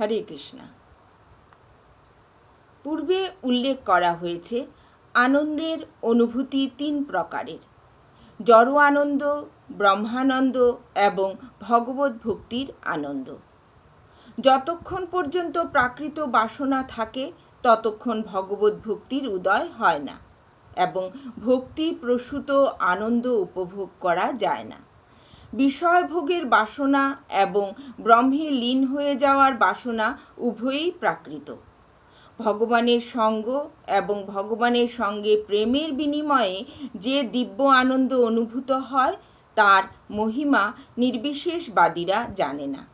হরে কৃষ্ণা। পূর্বে উল্লেখ করা হয়েছে আনন্দের অনুভূতি তিন প্রকারের, জড় আনন্দ, ব্রহ্মানন্দ এবং ভগবত ভক্তির আনন্দ। যতক্ষণ পর্যন্ত প্রাকৃত বাসনা থাকে, ততক্ষণ ভগবত ভক্তির উদয় হয় না এবং ভক্তি প্রসূত আনন্দ উপভোগ করা যায় না। বিষয়ভোগের বাসনা এবং ব্রহ্মে লীন হয়ে যাওয়ার বাসনা উভয়ই প্রাকৃত। ভগবানের সঙ্গ এবং ভগবানের সঙ্গে প্রেমের বিনিময়ে যে দিব্য আনন্দ অনুভূত হয়, তার মহিমা নির্বিশেষবাদীরা জানে না।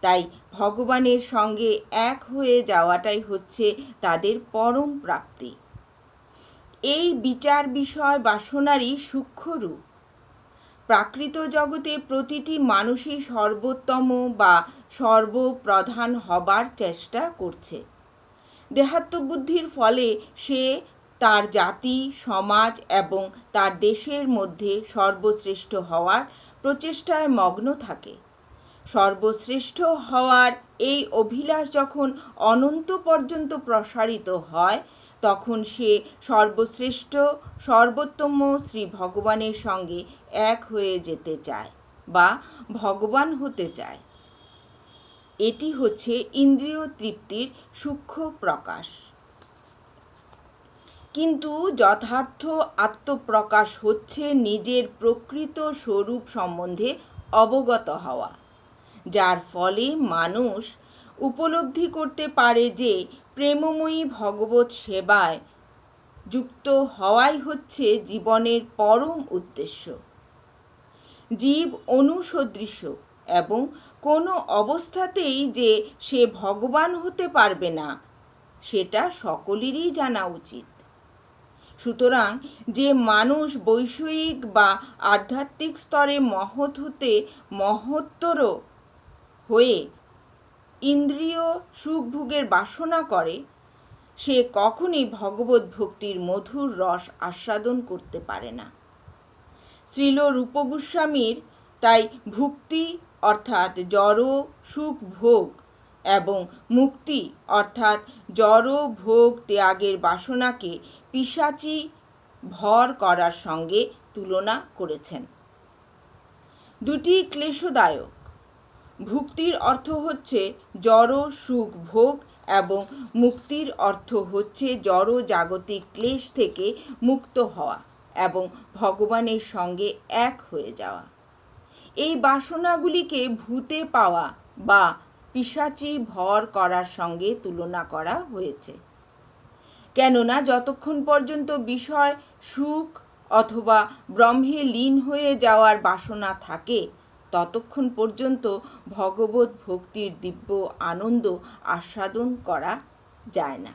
তাই ভগবানের সঙ্গে এক হয়ে যাওয়াটাই হচ্ছে তাদের পরম প্রাপ্তি। এই বিচার বিষয় বাসনারই সূক্ষ্ম রূপ প্রাকৃত জগতে প্রতিটি মানুষই সর্বোত্তম বা সর্বপ্রধান হবার চেষ্টা করছে। দেহাত্মবুদ্ধির ফলে সে তার জাতি, সমাজ এবং তার দেশের মধ্যে সর্বশ্রেষ্ঠ হওয়ার প্রচেষ্টায় মগ্ন থাকে। সর্বশ্রেষ্ঠ হওয়ার এই অভিলাষ যখন অনন্ত পর্যন্ত প্রসারিত হয় তখন সে সর্বশ্রেষ্ঠ, সর্বোত্তম শ্রী ভগবানের সঙ্গে এক হয়ে যেতে চায় বা ভগবান হতে চায়। এটি হচ্ছে ইন্দ্রিয় তৃপ্তির সূক্ষ্ম প্রকাশ। কিন্তু যথার্থ আত্মপ্রকাশ হচ্ছে নিজের প্রকৃত স্বরূপ সম্বন্ধে অবগত হওয়া, যার ফলে মানুষ উপলব্ধি করতে পারে যে প্রেমময়ী ভগবত সেবায় যুক্ত হওয়াই হচ্ছে জীবনের পরম উদ্দেশ্য। জীব অনুসদৃশ্য এবং কোনো অবস্থাতেই যে সে ভগবান হতে পারবে না, সেটা সকলেরই জানা উচিত। সুতরাং যে মানুষ বৈষয়িক বা আধ্যাত্মিক স্তরে মহৎ হতে মহত্তর হয়ে ইন্দ্রিয় সুখভোগের বাসনা করে, সে কখনই ভগবত ভক্তির মধুর রস আস্বাদন করতে পারে না। শ্রীল রূপগোস্বামীর তাই ভুক্তি অর্থাৎ জড় সুখ ভোগ এবং মুক্তি অর্থাৎ জড় ভোগ ত্যাগের বাসনাকে পিসাচি ভর করার সঙ্গে তুলনা করেছেন। দুটি ক্লেশদায়ক ভুক্তির অর্থ হচ্ছে জড়, সুখ, ভোগ এবং মুক্তির অর্থ হচ্ছে জড়, জাগতিক ক্লেশ থেকে মুক্ত হওয়া এবং ভগবানের সঙ্গে এক হয়ে যাওয়া। এই বাসনাগুলিকে ভূতে পাওয়া বা পিসাচি ভর করার সঙ্গে তুলনা করা হয়েছে। কেননা যতক্ষণ পর্যন্ত বিষয় সুখ অথবা ব্রহ্মে লীন হয়ে যাওয়ার বাসনা থাকে ততক্ষণ পর্যন্ত ভগবত ভক্তির দিব্য আনন্দ আস্বাদন করা যায় না।